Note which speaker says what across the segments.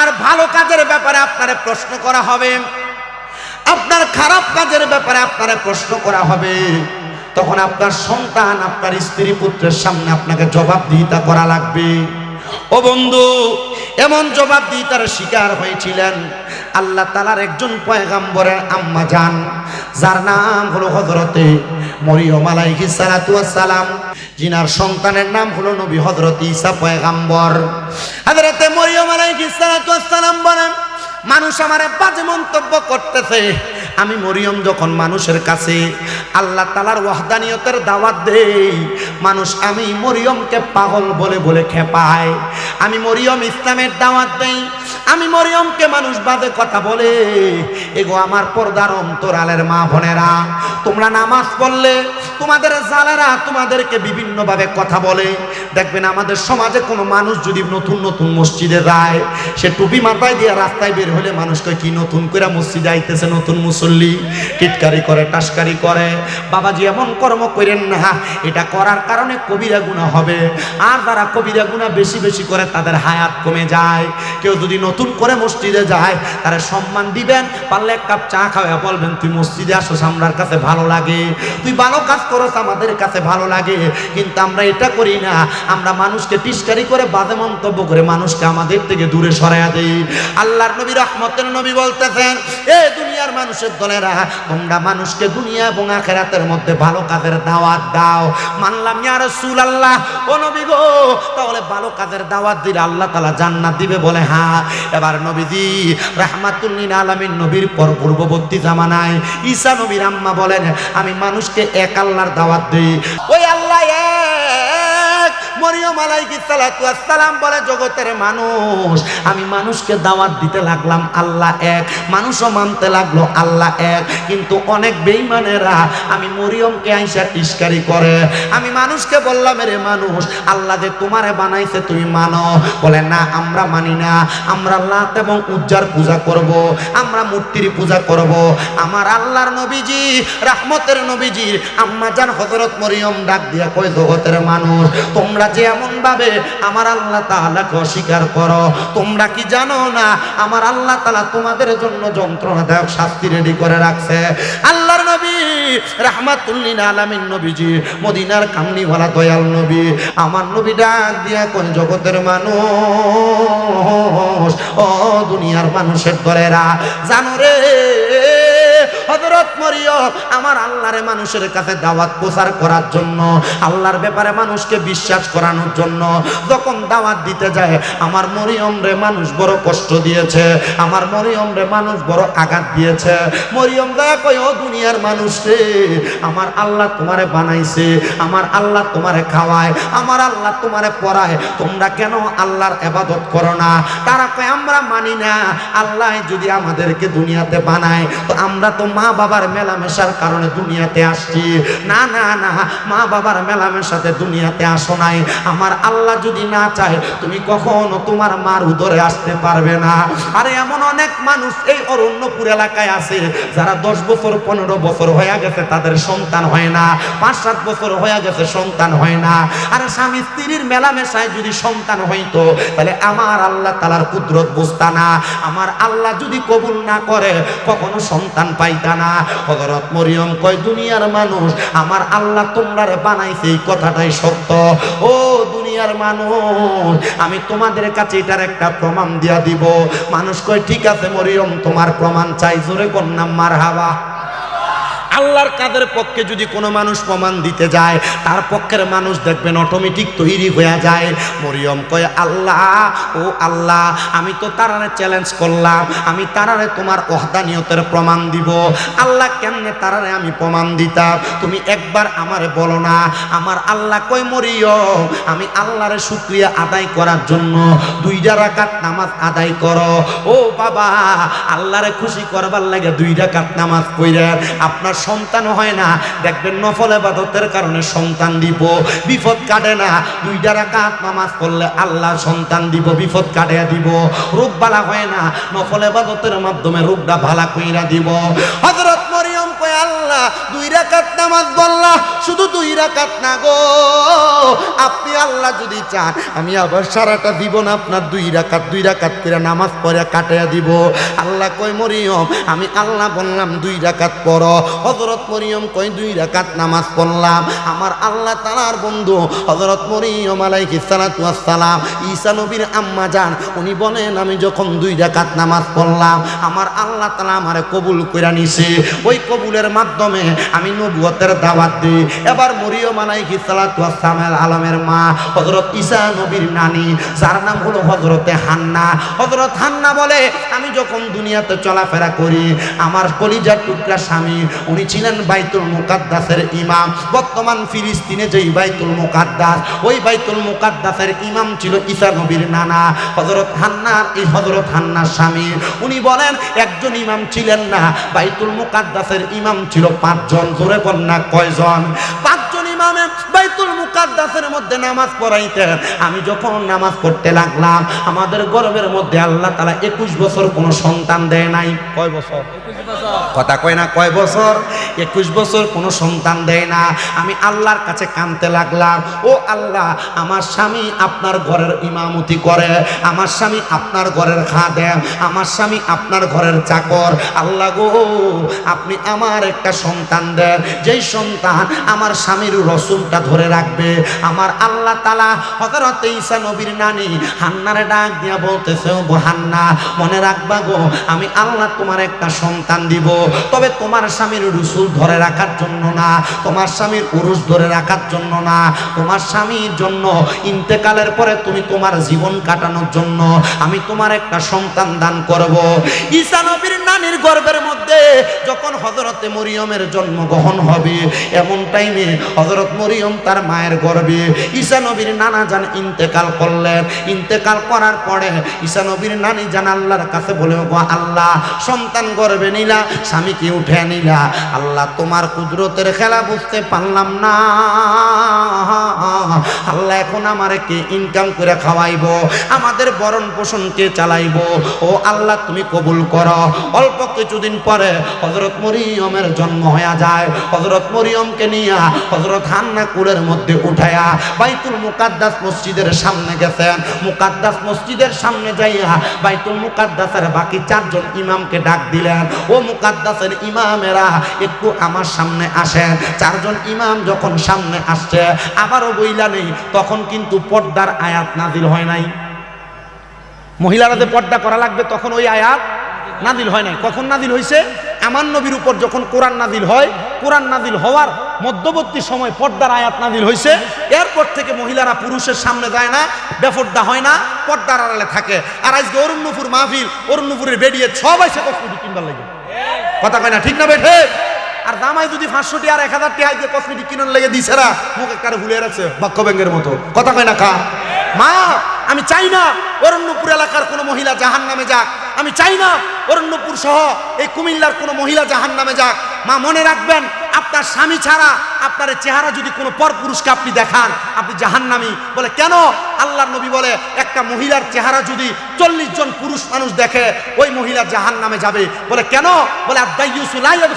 Speaker 1: আপনার ভালো কাজের ব্যাপারে আপনারে প্রশ্ন করা হবে। আপনার খারাপ কাজের ব্যাপারে আপনারে প্রশ্ন করা হবে। তখন আপনার সন্তান, আপনার স্ত্রী পুত্রের সামনে আপনাকে জবাবদিহিতা করা লাগবে। ও বন্ধু এমন জবাব দিয়ে তার শিকার হয়েছিলেন। আল্লাহ তালার একজন পয়গাম্বরের আম্মা যান, যার নাম হলো হজরতে মরিয়ম আলাইহি সালাম জিনার সন্তানের নাম হলো নবী হজরত ঈসা পয়গাম্বর। হজরতে মরিয়ম আলাইহি সালাম বলেন, মানুষ আমারে বাজে মন্তব্য করতেছে। আমি মরিয়ম যখন মানুষের কাছে আল্লাহ তালার ওয়াহদানিয়তের দাওয়াত দেই, মানুষ আমি মরিয়মকে পাগল বলে বলে খেপায়। আমি মরিয়ম ইসলামের দাওয়াত দেই, আমি মরিয়মকে মানুষ বাদে কথা বলে। এগো আমার পর্দার অন্তরালের মা বোনেরা, তোমরা নামাজ পড়লে তোমাদের জালারা তোমাদেরকে বিভিন্নভাবে কথা বলে। দেখবেন আমাদের সমাজে কোনো মানুষ যদি নতুন নতুন মসজিদে যায় সে টুপি মাথায় দিয়ে রাস্তায় বের হলে মানুষকে কি নতুন করে মসজিদে আইতেছে, নতুন মুসল্লি টিটকারি করে, টাসকারি করে। বাবাজি এমন কর্ম করেন না, এটা করার কারণে কবিরা গুণা হবে। আর যারা কবিরা গুণা বেশি বেশি করে, তাদের হায়াত কমে যায়। কেউ যদি নতুন করে মসজিদে যায়, তারা সম্মান দিবেন, পারলে এক কাপ চা খাওয়া বলবেন, তুই মসজিদে আসো আমরার কাছে ভালো লাগে। তুই ভালো কাজ করস, আমাদের কাছে ভালো লাগে। কিন্তু আমরা এটা করি না। আমরা মানুষকে টিস্কারি করে, বাজে মন্তব্য করে, মানুষকে আমাদের থেকে দূরে সরাইয়া দেই। আল্লাহর নবী রহমতের নবী বলতেছেন, এ দুনিয়ার মানুষের দলেরা, তোমরা মানুষকে দুনিয়া এবং আখেরাতের মধ্যে ভালো কাজের দাওয়াত দাও। মানলাম, ইয়া রাসূলুল্লাহ, ও নবী গো, তাহলে ভালো কাজের দাওয়াত দিলে আল্লাহ তাআলা জান্নাত দিবে বলে হ্যাঁ এবার নবীজি রাহমাতুল্লিল আলামিন, নবীর পর পূর্ববর্তী জামানায় ঈসা নবীর আম্মা বলেন, আমি মানুষকে এক আল্লাহর দাওয়াত দিই। ওই আল্লাহ মরিয়ম আলাইহিস সালাতু ওয়াস সালাম বলে, জগতের মানুষ, আমি মানুষকে দাওয়াত দিতে লাগলাম, আল্লাহ এক মানুষও মানতে লাগল, আল্লাহ এক কিন্তু অনেক বেঈমানেরা আমি মরিয়মকে আইসা টিস্কারি করে আমি মানুষকে বললাম রে মানুষ, আল্লাহ যে তোমারে বানাইছে, তুমি মানো বলে, না, আমরা মানি না আমরা লাত এবং উজ্জার পূজা করব। আমরা মূর্তির পূজা করব। আমার আল্লাহর নবীজি, রাহমতের নবীজির আম্মা জান হজরত মরিয়ম ডাক দিয়া কয়, জগতের মানুষ, তোমরা যে এমন ভাবে আমার আল্লাহ তাআলাকে অস্বীকার করো, তোমরা কি জানো না? আমার আল্লাহ তাআলা তোমাদের জন্য যন্ত্রণাদায়ক শাস্তি রেডি করে রাখছে। আল্লাহর নবী রাহমাতুল্লিল আলামিন নবীজি, মদিনার কামনিওয়ালা দয়াল নবী, আমার নবী ডাক দিয়া কোন জগতের মানুষ, ও দুনিয়ার মানুষের দলেরা, জানো রে হজরত মরিয়ম, আমার আল্লাহরে মানুষের কাছে দাওয়াত প্রচার করার জন্য, আল্লাহর ব্যাপারে মানুষকে বিশ্বাস করানোর জন্য যখন দাওয়াত দিতে যায়, আমার মরিয়ম রে মানুষ বড় কষ্ট দিয়েছে, আমার মরিয়ম রে মানুষ বড় আঘাত দিয়েছে। মরিয়ম দয়া কই ও দুনিয়ার মানুষ রে, আমার আল্লাহ তোমারে বানাইছে, আমার আল্লাহ তোমারে খাওয়ায়, আমার আল্লাহ তোমারে পড়ায়, তোমরা কেন আল্লাহর এবাদত করো না? তারা কয়, আমরা মানি না, আল্লাহ যদি আমাদেরকে দুনিয়াতে বানায়, তো আমরা তো মা বাবার মেলামেশার কারণে দুনিয়াতে আসছি। না না না, মা বাবার মেলামেশাতে দুনিয়াতে আসো নাই। আমার আল্লাহ যদি না চায়, তুমি কখনো তোমার মার উদরে আসতে পারবে না। আরে, এমন অনেক মানুষ এই অরণ্যপুর এলাকায় আছে, যারা দশ বছর, পনেরো বছর হয়ে গেছে তাদের সন্তান হয় না। পাঁচ, সাত বছর হয়ে গেছে সন্তান হয় না। আর, স্বামী স্ত্রীর মেলামেশায় যদি সন্তান হইতো, তাহলে আমার আল্লাহ তালার কুদরত বুঝতা না। আমার আল্লাহ যদি কবুল না করে, কখনো সন্তান পাইতা না হজরত মরিয়ম কয়, দুনিয়ার মানুষ, আমার আল্লাহ তোমরারে বানাইছে এই কথাটাই সত্য। ও দুনিয়ার মানুষ, আমি তোমাদের কাছে এটার একটা প্রমাণ দিয়া দিব। মানুষ কয়, ঠিক আছে মরিয়ম, তোমার প্রমাণ চাই। জোরে কন্যা মার হাওয়া আল্লাহর কাদের পক্ষে যদি কোনো মানুষ প্রমাণ দিতে যায়, তার পক্ষের মানুষ দেখবেন অটোমেটিক তৈরি হয়ে যায়। মরিয়ম কয়, আল্লাহ, ও আল্লাহ, আমি তো তারারে চ্যালেঞ্জ করলাম, আমি তারারে তোমার অহদানিয়তের প্রমাণ দিব। আল্লাহ কেমনে তারারে আমি প্রমাণ দিতাম? তুমি একবার আমারে বলো না, আমার আল্লাহ কয়, মরিয়ম, আমি আল্লাহরে শুক্রিয়া আদায় করার জন্য দুইটা রাকাত নামাজ আদায় করো। ও বাবা, আল্লাহরে খুশি করবার লাগে দুই রাকাত নামাজ পড়ে আপনার সন্তান হয় না। দেখবেন নফল এবাদতের কারণে সন্তান দিব, বিপদ কাটে না। দুইটা রাকাত নামাজ পড়লে আল্লাহ সন্তান দিব, বিপদ কাটিয়ে দিব। রোগ বালা হয় না, নফল এবাদতের মাধ্যমে রোগটা ভালা কইরা দিব। হযরত মরিয়ম কয় আল্লাহ, দুই রাকাত নামাজ বললা শুধু দুই রাকাত না গো। আপনি আল্লাহ যদি চান, আমি আবার সারাটা দিব না আপনার দুই রাকাত দুই রাকাত করে নামাজ পড়ে কাটাইয়া দিব। আল্লাহ কয়, মরিয়ম, আমি আল্লাহ বললাম, দুই রাকাত পড়। হজরত মরিয়ম কয়, দুই রাকাত নামাজ পড়লাম। আমার আল্লাহ তালার বন্ধু হজরত মরিয়ম আলাইহি সালাম, ঈসা নবীর আম্মা যান, উনি বলেন, আমি যখন দুই রাকাত নামাজ পড়লাম, আমার আল্লাহ তালা আমারে কবুল করে নিছে। ওই কবুলের মাধ্যমে আমি নবুয়তের দাওয়াত দিই। এবার মরিয়ম আলাইহি সালাতু আলমের মা হজরত ঈসা নবীর নানি, যার নাম হলো হজরতে হান্না। হজরত হান্না বলে, আমি যখন দুনিয়াতে চলাফেরা করি, আমার কলিজার টুকরা স্বামী, উনি ছিলেন বাইতুল মুকাদ্দাসের ইমাম। বর্তমান ফিলিস্তিনে যেই বাইতুল মুকাদ্দাস, ওই বাইতুল মুকাদ্দাসের ইমাম ছিল ঈসা নবীর নানা। হজরত হান্নার এই হজরত হান্নার স্বামী। উনি বলেন, একজন ইমাম ছিলেন না, বাইতুল মুকাদ্দাসের ইমাম ছিল পাঁচজন, জোরে বন্যা কয়জন? পাঁচজন ইমামে বাইতুল মুকাদ্দাসের মধ্যে নামাজ পড়াইতেন। আমি যখন নামাজ পড়তে লাগলাম, আমাদের গর্বের মধ্যে আল্লাহ তালা একুশ বছর কোনো সন্তান দেয় নাই। কয় বছর? কথা কয় না, কয় বছর? একুশ বছর কোনো সন্তান দেয় না। আমি আল্লাহর কাছে কানতে লাগলাম। ও আল্লাহ, আমার স্বামী আপনার ঘরের ইমামতি করে, আমার স্বামী আপনার ঘরের খাদেম, আমার স্বামী আপনার ঘরের চাকর। আল্লাহ গো, আপনি আমার একটা সন্তান দেন। যেই সন্তান আমার স্বামীর রসুলটা ধরে রাখবে। আমার আল্লাহ তালা হজরত ঈসা নবীর নানি হান্নারে ডাক দিয়া বলতেছে হান্না, মনে রাখবা গো, আমি আল্লাহ তোমার একটা সন্তান দিব। তবে তোমার স্বামীর রসুল ধরে রাখার জন্য না, তোমার স্বামীর পুরুষ ধরে রাখার জন্য না, তোমার স্বামীর জন্য ইন্তেকালের পরে তুমি তোমার জীবন কাটানোর জন্য আমি তোমার একটা সন্তান দান করব। ঈসা নবীর নানির গর্ভের মধ্যে যখন হজরতে মরিয়মের জন্মগ্রহণ হবে, এমন টাইমে হজরত মরিয়ম তার মায়ের গর্বে ঈসা নবীর নানা যান ইন্তেকাল করলেন। ইন্তেকাল করার পরে ঈসা নবীর নানি জান আল্লাহর কাছে বলে গো আল্লাহ, সন্তান গর্বে নিলা স্বামীকে উঠে নিলা। আল্লাহ, তোমার কুদরতের খেলা বুঝতে পারলাম না। আল্লাহ, এখন আমারে কে ইনকাম করে খাওয়াইব, আমাদের বরণ পোষণ কে চালাইব। ও আল্লাহ, তুমি কবুল করো। অল্প কিছুদিন পরে হজরত মরিয়মের জন্ম হয়ে যায়। হজরত মরিয়মকে নিয়ে হজরত হান্না কুলের মধ্যে উঠায়া বাইতুল মুকাদ্দাস মসজিদের সামনে গেছেন। মুকাদ্দাস মসজিদের সামনে যাইয়া বাইতুল মুকাদ্দাসের বাকি চারজন ইমামকে ডাক দিলেন। ও মুকাদ্দাসের ইমামেরা একটু আমার সামনে আসেন। চারজন ইমাম যখন সামনে আসছে, আবারও বইলা নেই, তখন কিন্তু পর্দার আয়াত নাজিল হয় নাই। মহিলারা যে পর্দা করা লাগবে, তখন ওই আয়াত নাদিল হয় নাই। কখন নাদিল হয়েছে আমার নবীর উপর যখন কোরআন নাদিল হয়, কোরআন নাদিল হওয়ার মধ্যবর্তী সময় পর্দার আয়াত নাদিল হয়েছে এরপর থেকে মহিলারা পুরুষের সামনে যায় না, বেফর্দা হয় না, পর্দার আড়ালে থাকে। আর আজকে অরুণ অরুণপুর মাহফিল, অরুণ অরুণপুরের বেরিয়ে সবাই সে কসমেটিক কিনবার লাগে। কথা কয় না, ঠিক না বেঠে আর দামাই যদি পাঁচশোটি আর এক হাজার টিয়া দিয়ে কসমেটিক কিনার লেগে দিছে না, মুখ একটা ভুলে রাখছে বাক্য ব্যাঙ্গের মতো। কথা কয় না খা মা, আমি চাই না অরণ্যপুর এলাকার কোনো মহিলা জাহান নামে যাক। আমি চাই না অরণ্যপুর সহ এই কুমিল্লার কোনো মহিলা জাহান নামে যাক। মা, মনে রাখবেন, আপনার স্বামী ছাড়া আপনার চেহারা যদি কোনো পর পুরুষকে আপনি দেখান, আপনি জাহান্নামি। বলে, কেন? আল্লাহর নবী বলে, একটা মহিলার চেহারা যদি চল্লিশ জন পুরুষ মানুষ দেখে ওই মহিলা জাহান নামে যাবে। বলে, কেন? বলে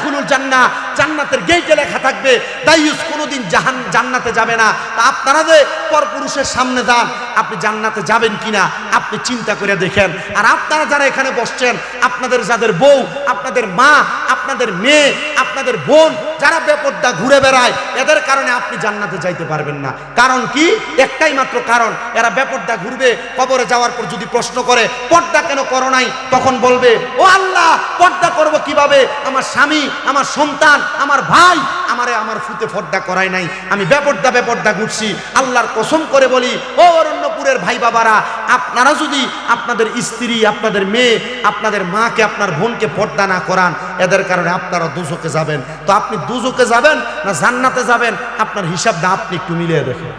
Speaker 1: খুলুল জান্না, জান্নাতের গেইটে লেখা থাকবে, দাইয়ুস কোনোদিন জাহান, জান্নাতে যাবে না। তা আপনারা যে পর পুরুষের সামনে যান, আপনি জান্নাতে যাবেন কিনা, আপনি চিন্তা করে দেখেন। আর আপনারা যারা এখানে বসছেন, আপনাদের যাদের বউ, আপনাদের মা, আপনাদের মেয়ে, আপনাদের বোন, যারা বেপর্দা ঘুরে বেড়ায়, এদের কারণে আপনি জান্নাতে যাইতে পারবেন না। কারণ কি? একটাই মাত্র কারণ, এরা বেপর্দা ঘুরবে, কবরে যাওয়ার পর যদি প্রশ্ন করে পর্দা কেন করো নাই? তখন বলবে, ও আল্লাহ, পর্দা করব কীভাবে? আমার স্বামী, আমার সন্তান, আমার ভাই আমারে আমার ফুতে পর্দা করায় নাই। আমি বেপর্দা বেপর্দা ঘুরছি। আল্লাহর কসম করে বলি, ও অরণ্যপুরের ভাই বাবারা, আপনারা যদি আপনাদের স্ত্রী, আপনাদের মেয়ে, আপনাদের মাকে, আপনার বোনকে পর্দা না করান, এদের কারণে আপনারা দুজকে যাবেন। তো আপনি দুজকে যাবেন না জান্নাতে যাবেন? আপনার হিসাবটা আপনি একটু মিলিয়ে দেখেন।